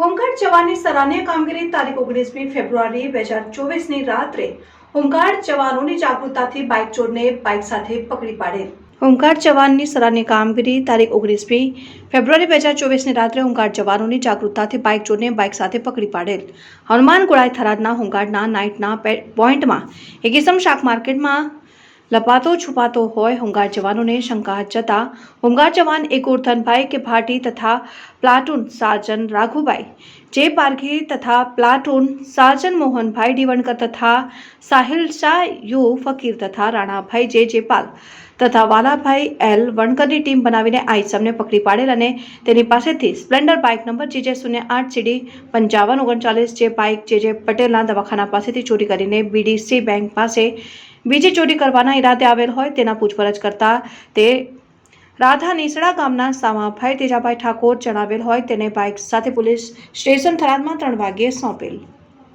Home guard જવાનની સરાહનીય કામગીરી તારીખ ઓગણીસમી ફેબ્રુઆરી બે હજાર ચોવીસની રાત્રે હોમગાર્ડ જવાનોની જાગૃતતાથી બાઇક ચોરને બાઇક સાથે પકડી પાડેલ. હોમગાર્ડ જવાનની સરાહનીય કામગીરી તારીખ ઓગણીસમી ફેબ્રુઆરી બે હજાર ચોવીસની રાત્રે હોમગાર્ડ જવાનોની જાગૃતતાથી બાઇક ચોરને બાઇક સાથે પકડી પાડેલ. હનુમાન ગોળાઈ થરાદના હોમગાર્ડના નાઇટના પોઈન્ટમાં એકીસમ શાક માર્કેટમાં લપાતો છુપાતો હોય હોમગાર્ડ જવાનોને શંકા જતા હોમગાર્ડ જવાન એક ઉર્ધનભાઈ કે ભાટી તથા પ્લાટૂન સાર્જન રાઘુભાઈ. જે પારઘી તથા પ્લાટૂન સાર્જન મોહનભાઈ, ડીવણકર તથા સાહિલ શાહ, યુ, ફકીર તથા રાણાભાઈ જે જેપાલ તથા વાલાભાઈ એલ વણકરની ટીમ બનાવીને આ ઇસમને પકડી પાડેલ અને તેની પાસેથી સ્પ્લેન્ડર બાઇક નંબર જે જે શૂન્ય આઠ સીડી પંચાવન ઓગણચાલીસ જે બાઇક જે જે પટેલના દવાખાના પાસેથી ચોરી કરીને બીડીસી બેંક પાસે બીજી ચોરી કરવાના ઈરાદે આવેલ હોય તેના પૂછપરછ કરતા તે રાધા નીસડા ગામના સામાભાઈ તેજાભાઈ ઠાકોર જણાવેલ હોય તેને બાઇક સાથે પોલીસ સ્ટેશન થરાદમાં ત્રણ વાગ્યે સોંપેલ.